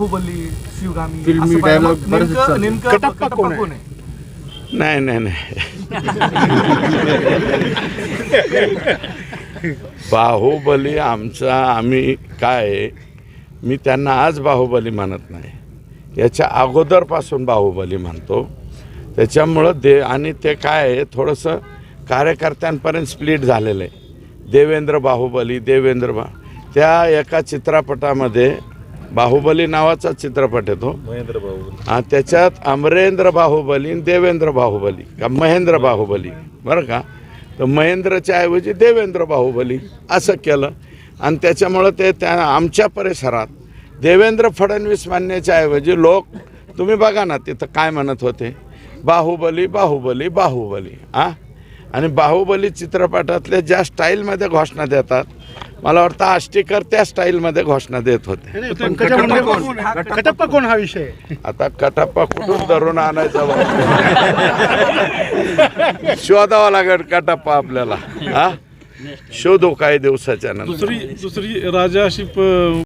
बाहुबली शिवगामी फिल्मी असं पाहिलं. dialogue बरेच नेमकं कटप्पा कटप्पा कोण आहे? कोण आहे? नाही नाही नाही. बाहुबली आमचा आम्ही काय आहे, मी त्यांना आज बाहुबली म्हणत नाही. याच्या अगोदरपासून बाहुबली म्हणतो त्याच्यामुळं दे आणि ते काय आहे? थोडंसं कार्यकर्त्यांपर्यंत स्प्लिट झालेलं आहे. देवेंद्र बाहुबली देवेंद्र बा त्या एका चित्रपटामध्ये बाहुबली नावाचा चित्रपट येतो. महेंद्र हा त्याच्यात अमरेंद्र बाहुबली आणि देवेंद्र बाहुबली. का महेंद्र बाहुबली. बरं का? तर महेंद्रच्या ऐवजी देवेंद्र बाहुबली असं केलं. आणि त्याच्यामुळं ते त्या आमच्या परिसरात देवेंद्र फडणवीस मानण्याच्या ऐवजी लोक तुम्ही बघा ना तिथं काय म्हणत होते. बाहुबली बाहुबली बाहुबली. आ आणि बाहुबली चित्रपटातल्या ज्या स्टाईलमध्ये घोषणा देतात मला वाटतं आष्टीकर त्या स्टाईलमध्ये घोषणा देत होते कटप्पा कोण? हा विषय? आता कटाप्पा कुठून धरून आणायचा? शोधावा लागेल कटाप्पा आपल्याला हा शोधू काही दिवसाच्या नंतर दुसरी दुसरी राजा अशी